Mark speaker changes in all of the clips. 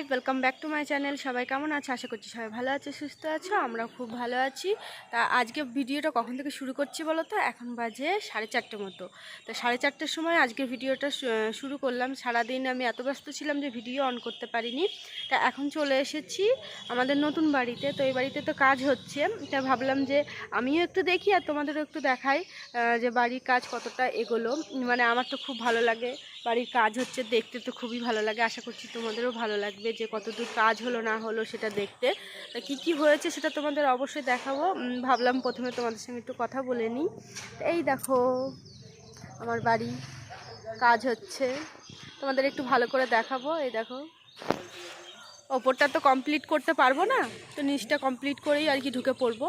Speaker 1: Hi welcome back to my channel সবাই কেমন আছে? আশা করছি সবাই ভালো আছে, সুস্থ আছো আমরা খুব ভালো আছি। তা আজকে ভিডিওটা কখন থেকে শুরু করছি বলো তো? এখন বাজে সাড়ে চারটে মতো। তো সাড়ে চারটের সময় আজকে ভিডিওটা শুরু করলাম। সারাদিন আমি এত ব্যস্ত ছিলাম যে ভিডিও অন করতে পারিনি। তা এখন চলে এসেছি আমাদের নতুন বাড়িতে। তো এই বাড়িতে তো কাজ হচ্ছে। তা ভাবলাম যে আমিও একটু দেখি আর তোমাদেরও একটু দেখাই যে বাড়ির কাজ কতটা এগোলো। মানে আমার তো খুব ভালো লাগে। বাড়ির কাজ হচ্ছে দেখতে তো খুবই ভালো লাগে। আশা করছি তোমাদেরও ভালো লাগবে যে কতদূর কাজ হলো না হলো সেটা দেখতে। কী কী হয়েছে সেটা তোমাদের অবশ্যই দেখাবো। ভাবলাম প্রথমে তোমাদের সঙ্গে একটু কথা বলে নিই। এই দেখো, আমার বাড়ি কাজ হচ্ছে। তোমাদের একটু ভালো করে দেখাবো। এই দেখো, ওপরটা তো কমপ্লিট করতে পারব না, তো নিচটা কমপ্লিট করেই আর কি ঢুকে পড়ব।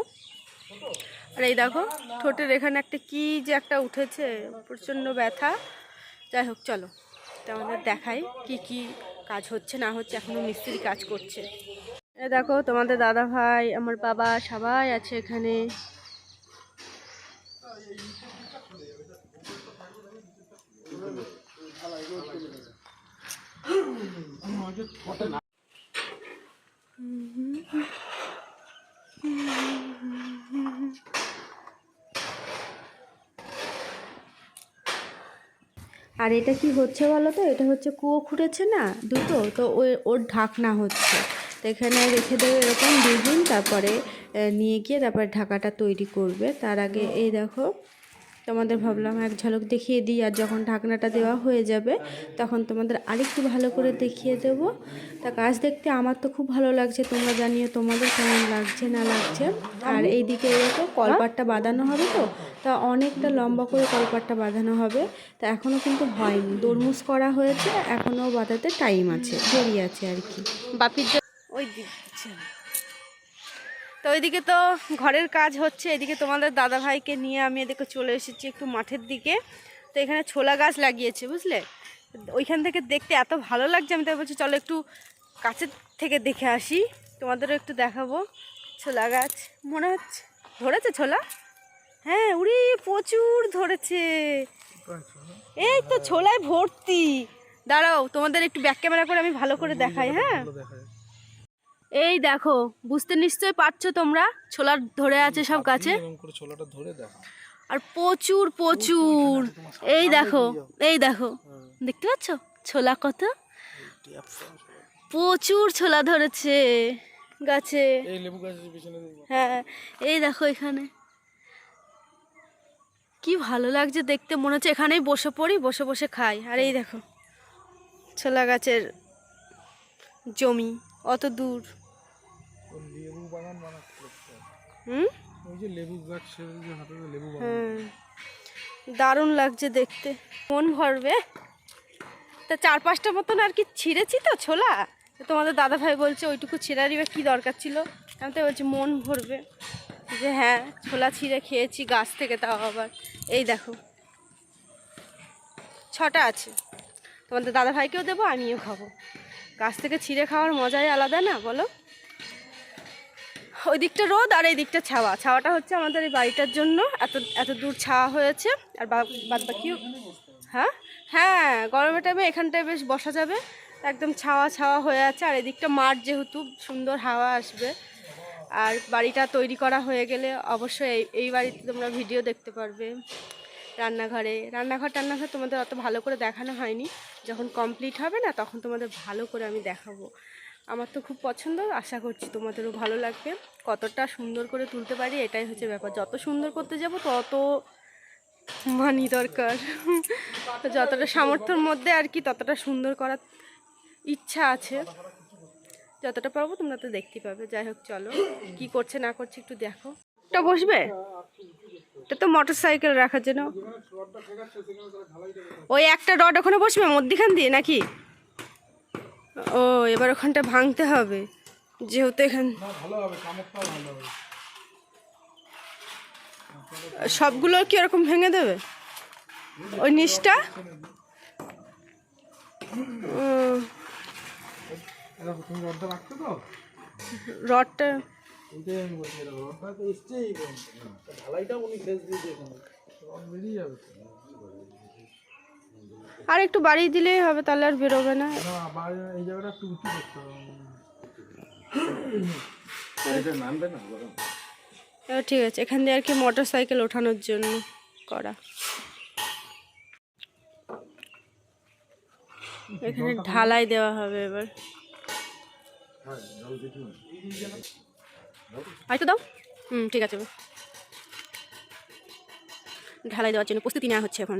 Speaker 1: আর এই দেখো, ঠোঁটের এখানে একটা কি যে একটা উঠেছে, প্রচণ্ড ব্যথা। যাই হোক, চলো। তো আমাদের দেখাই কি কি কাজ হচ্ছে, না হচ্ছে, এখনও মিস্ত্রি কাজ করছে। এ দেখো, তোমাদের দাদা ভাই, আমার বাবা সবাই আছে এখানে। আর এটা কি হচ্ছে বলো তো? এটা হচ্ছে কুয়ো খুঁড়েছে না দুটো? তো ওই, ওর ঢাকনা হচ্ছে। তো এখানে রেখে দেবে এরকম দুদিন তারপরে নিয়ে গিয়ে তারপরে ঢাকাটা তৈরি করবে। তার আগে এই দেখো তোমাদের ভাবলাম এক ঝলক দেখিয়ে দিই আর যখন ঢাকনাটা দেওয়া হয়ে যাবে তখন তোমাদের আরেকটু ভালো করে দেখিয়ে দেব। তা কাজ দেখতে আমার তো খুব ভালো লাগছে তোমরা জানিও তোমাদের কেমন লাগছে না লাগছে। আর এইদিকে দেখো কলপাটটা বাঁধানো হবে তো তা অনেকটা লম্বা করে কলপাটটা বাঁধানো হবে। তা এখনও কিন্তু হয়নি দরমুজ করা হয়েছে এখনও বাঁধাতে টাইম আছে দেরি আছে আর কি। বাপির ওই দিচ্ছে তো ওইদিকে তো ঘরের কাজ হচ্ছে, এদিকে তোমাদের দাদা ভাইকে নিয়ে আমি এদিকে চলে এসেছি একটু মাঠের দিকে। তো এখানে ছোলা গাছ লাগিয়েছে, বুঝলে? ওইখান থেকে দেখতে এত ভালো লাগছে, আমি তাই বলছি চলো একটু কাছের থেকে দেখে আসি, তোমাদেরও একটু দেখাবো। ছোলা গাছ, মনে হচ্ছে, ধরেছে ছোলা? হ্যাঁ উড়ি, প্রচুর ধরেছে। এই তো ছোলায় ভর্তি। দাঁড়াও, তোমাদের একটু ব্যাক ক্যামেরা করে আমি ভালো করে দেখাই হ্যাঁ? এই দেখো বুঝতে নিশ্চয়ই পারছ তোমরা? ছোলা ধরে আছে সব
Speaker 2: ছোলাটা ধরে দেখা।
Speaker 1: আর প্রচুর প্রচুর। এই দেখো এই দেখো দেখতে পাচ্ছ? ছোলা কত? প্রচুর ছোলা ধরেছে গাছে। হ্যাঁ এই দেখো এখানে। কি ভালো লাগছে দেখতে মনে হচ্ছে এখানেই বসে পড়ি বসে বসে খাই। আর এই দেখো ছোলা গাছের জমি অত দূর। দারুণ লাগছে দেখতে। মন ভরবে। তা চার পাঁচটা মতন আর কি ছিঁড়েছি তো ছোলা? তোমাদের দাদা ভাই বলছে ওইটুকু ছিঁড়ারই বা কী দরকার ছিল? আমি তো বলছি মন ভরবে। যে হ্যাঁ ছোলা ছিঁড়ে খেয়েছি গাছ থেকে তাও আবার। এই দেখো। ছটা আছে। তোমাদের দাদা ভাইকেও দেবো আমিও খাব। গাছ থেকে ছিঁড়ে খাওয়ার মজাই আলাদা না বলো? ওই দিকটা রোদ আর এই দিকটা ছাওয়া। ছাওয়াটা হচ্ছে আমাদের এই বাড়িটার জন্য। এত এত দূর ছাওয়া হয়েছে। আর বাদ বাকি হ্যাঁ? হ্যাঁ গরমের টাইমে এখানটায় বেশ বসা যাবে। একদম ছাওয়া ছাওয়া হয়ে আছে। আর এদিকটা মাঠ যেহেতু, সুন্দর হাওয়া আসবে। আর বাড়িটা তৈরি করা হয়ে গেলে অবশ্যই এই এই বাড়িতে তোমরা ভিডিও দেখতে পারবে। রান্নাঘরে রান্নাঘর, টান্নাঘর তোমাদের অত ভালো করে দেখানো হয়নি। যখন কমপ্লিট হবে না, তখন তোমাদের ভালো করে আমি দেখাবো। আমার তো খুব পছন্দ, আশা করছি তোমাদেরও ভালো লাগবে। কতটা সুন্দর করে তুলতে পারি এটাই হচ্ছে ব্যাপার। যত সুন্দর করতে যাব, তত মানি দরকার। যতটা সামর্থ্যের মধ্যে আর কি, ততটা সুন্দর করার ইচ্ছা আছে। যতটা পারব তোমরা তো দেখতে পাবে। যাই হোক, চলো। কি করছে, না করছে একটু দেখো। এটা বসবে? এটা তো মোটর সাইকেল রাখার জন্য। ওই একটা রড ওখানে বসবে, মধ্যিখান দিয়ে নাকি? ও এবার ওখানটা ভাঙতে হবে। যেহেতু এখান সবগুলো কি ওরকম ভেঙে দেবে? ওই নিচটা?
Speaker 2: রডটা ঢালাইটা উনি ফেস দিয়ে দিয়ে রড বেরিয়ে যাবে তো।
Speaker 1: আর একটু বাড়িয়ে দিলেই হবে তাহলে আর বেরোবে না।
Speaker 2: না এই জায়গাটা একটু করতে হবে।
Speaker 1: এবার ঠিক আছে এখান দিয়ে আর কি মোটর সাইকেল ওঠানোর জন্য করা। এখানে ঢালাই দেওয়া হবে এবার। আরেকটু দাও। হুম ঠিক আছে। ঢালাই দেওয়ার জন্য প্রস্তুতি নেওয়া হচ্ছে এখন।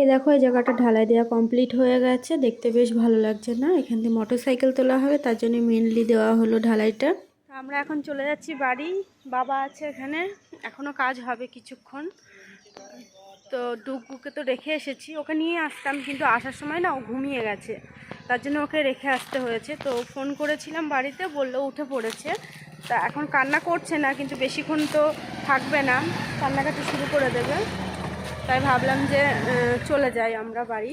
Speaker 1: এই দেখো, এই জায়গাটা ঢালাই দেওয়া কমপ্লিট হয়ে গেছে। দেখতে বেশ ভালো লাগছে না? এখান থেকে মোটর সাইকেল তোলা হবে, তার জন্য মেনলি দেওয়া হলো ঢালাইটা। আমরা এখন চলে যাচ্ছি বাড়ি। বাবা আছে এখানে। এখনও কাজ হবে কিছুক্ষণ। তো ডুগুকে তো রেখে এসেছি। ওকে নিয়ে আসতাম, কিন্তু আসার সময় না ও ঘুমিয়ে গেছে। তার জন্য ওকে রেখে আসতে হয়েছে। তো ফোন করেছিলাম বাড়িতে বলল উঠে পড়েছে। তা এখন কান্না করছে না কিন্তু বেশিক্ষণ তো থাকবে না। কান্নাকাটি শুরু করে দেবে। তাই ভাবলাম যে চলে যাই আমরা বাড়ি।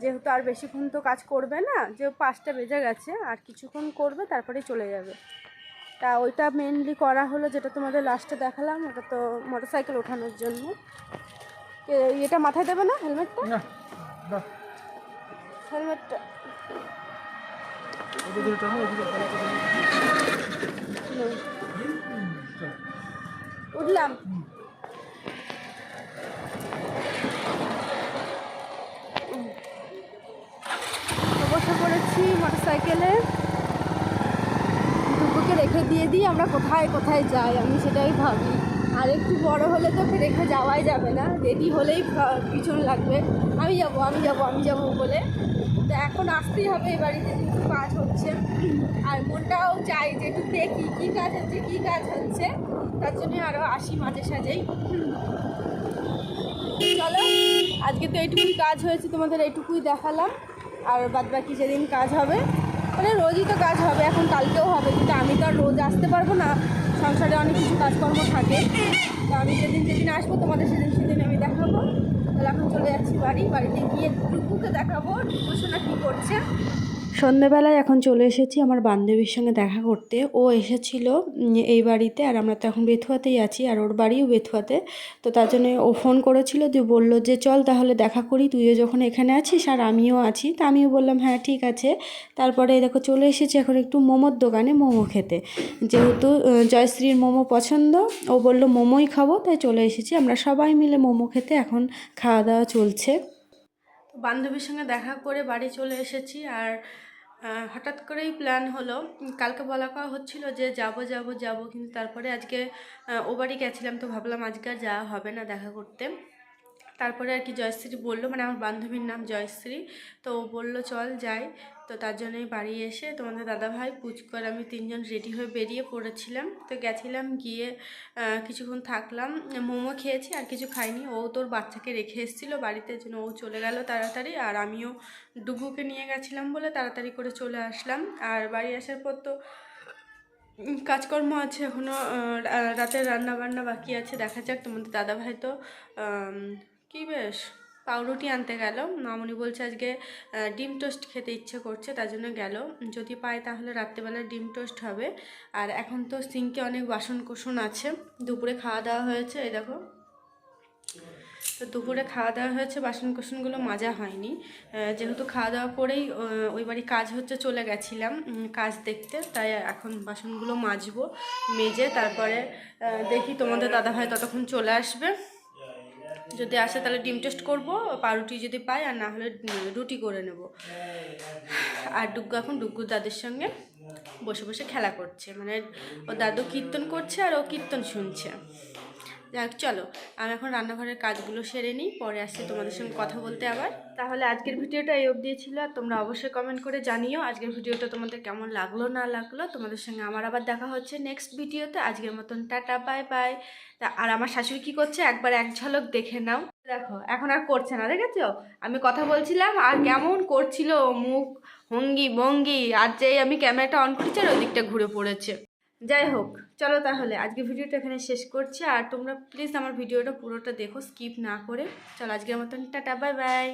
Speaker 1: যেহেতু আর বেশিক্ষণ তো কাজ করবে না যে পাঁচটা বেজে গেছে আর কিছুক্ষণ করবে তারপরে চলে যাবে। তা ওইটা মেনলি করা হলো যেটা তোমাদের লাস্টে দেখালাম ওটা তো মোটর সাইকেল ওঠানোর জন্য। এটা মাথায় দেবে না হেলমেটটা হেলমেটটা উঠলাম। বসে পড়েছি মোটর সাইকেলে দুপুকে রেখে দিয়ে দিই, আমরা কোথায় কোথায় যাই, আমি সেটাই ভাবি। আর একটু বড় হলে তো রেখে যাওয়াই যাবে না। রেডি হলেই পিছন লাগবে। আমি যাব আমি যাব আমি যাব বলে। এখন আসতেই হবে এই বাড়িতে কিছু কাজ হচ্ছে। আর মনটাও চাই যে একটু দেখি কী কাজ হচ্ছে, কী কাজ হচ্ছে। তার জন্য আরও আসি মাঝে সাঝেই। চলো, আজকে তো এইটুকুই কাজ হয়েছে, তোমাদের এইটুকুই দেখালাম। আর বাদ বাকি যেদিন কাজ হবে মানে রোজই তো কাজ হবে, এখন কালকেও হবে। কিন্তু আমি তো আর রোজ আসতে পারব না। সংসারে অনেক কিছু কাজকর্ম থাকে। তো আমি যেদিন যেদিন আসব, তোমাদের সেদিন সেদিন আমি দেখাবো তাহলে এখন চলে যাচ্ছি বাড়ি। বাড়িতে গিয়ে টুকুকে দেখাবো টুকু শোনা কী করছে। সন্ধেবেলায় এখন চলে এসেছি আমার বান্ধবীর সঙ্গে দেখা করতে। ও এসেছিল এই বাড়িতে আর আমরা তো এখন বেথুয়াতেই আছি আর ওর বাড়িও বেথুয়াতে। তো তার জন্য ও ফোন করেছিল, দিয়ে বলল যে, চল তাহলে দেখা করি, তুইও যখন এখানে আছিস আর আমিও আছি। তা আমিও বললাম হ্যাঁ ঠিক আছে। তারপরে দেখো চলে এসেছি এখন একটু মোমোর দোকানে, মোমো খেতে। যেহেতু জয়শ্রীর মোমো পছন্দ, ও বলল, মোমোই খাব। তাই চলে এসেছি। আমরা সবাই মিলে মোমো খেতে এখন খাওয়া দাওয়া চলছে। বান্ধবীর সঙ্গে দেখা করে বাড়ি চলে এসেছি আর হঠাৎ করেই প্ল্যান হলো। কালকে বলা করা হচ্ছিল যে যাব যাব যাব, কিন্তু তারপরে আজকে ও বাড়ি গেছিলাম তো ভাবলাম আজকে আর যাওয়া হবে না দেখা করতে। তারপরে আর কি জয়শ্রী বলল মানে আমার বান্ধবীর নাম জয়শ্রী। তো ও বলল, চল যাই। তো তার জন্যই বাড়ি এসে তোমাদের দাদাভাই পুচকর আমি তিনজন রেডি হয়ে বেরিয়ে পড়েছিলাম। তো গেছিলাম গিয়ে কিছুক্ষণ থাকলাম, মোমো খেয়েছি, আর কিছু খাইনি। ও তোর বাচ্চাকে রেখে এসেছিল বাড়িতে জন্য ও চলে গেল তাড়াতাড়ি, আর আমিও ডুগুকে নিয়ে গেছিলাম বলে তাড়াতাড়ি করে চলে আসলাম। আর বাড়ি আসার পর তো কাজকর্ম আছে এখনও রাতের রান্না বান্না বাকি আছে, দেখা যাক তোমাদের দাদাভাই তো কি বেশ? পাউরুটি আনতে গেল। মামনি বলছে, আজকে ডিম টোস্ট খেতে ইচ্ছে করছে, তার জন্য গেল। যদি পায় তাহলে রাত্রেবেলা ডিম টোস্ট হবে। আর এখন তো সিঙ্কে অনেক বাসন কোসন আছে। দুপুরে খাওয়া দাওয়া হয়েছে, এই দেখো। তো দুপুরে খাওয়া দাওয়া হয়েছে বাসন কোসনগুলো মাজা হয়নি। যেহেতু খাওয়া দাওয়া করেই ওই বাড়ি কাজ হচ্ছে, চলে গেছিলাম কাজ দেখতে। তাই এখন বাসনগুলো মাজবো, মেজে, তারপরে দেখি তোমাদের দাদাভাই ততক্ষণ চলে আসবে। যদি আসে তাহলে ডিম টেস্ট করব, পাউরুটি যদি পাই, আর না হলে রুটি করে নেব। আর ডুগ্গু এখন ডুগ্গুর দাদের সঙ্গে। বসে বসে খেলা করছে। মানে ও দাদু কীর্তন করছে আর ও কীর্তন শুনছে। যাক, চলো, আমি এখন রান্নাঘরের কাজগুলো সেরে নিই, পরে আসছি তোমাদের সঙ্গে কথা বলতে আবার। তাহলে আজকের ভিডিওটা এই অবধি ছিল। তোমরা অবশ্যই কমেন্ট করে জানিও আজকের ভিডিওটা তোমাদের কেমন লাগল, না লাগল। তোমাদের সঙ্গে আমার আবার দেখা হচ্ছে নেক্সট ভিডিওতে আজকের মতন টাটা বাই বাই আর আমার শাশুড়ি কী করছে? একবার এক ঝলক দেখে নাও। দেখো, এখন আর করছে না, দেখেছ? আমি কথা বলছিলাম, আর কেমন করছিল মুখ হঙ্গি ভঙ্গি, আর যেই আমি ক্যামেরাটা অন করেছি আর ওদিকটা ঘুরে পড়েছে। যাই হোক, চলো তাহলে, আজকে ভিডিওটা এখানে শেষ করছি, আর তোমরা প্লিজ আমার ভিডিওটা পুরোটা দেখো স্কিপ না করে। চলো, আজকের মতন, টাটা বাই বাই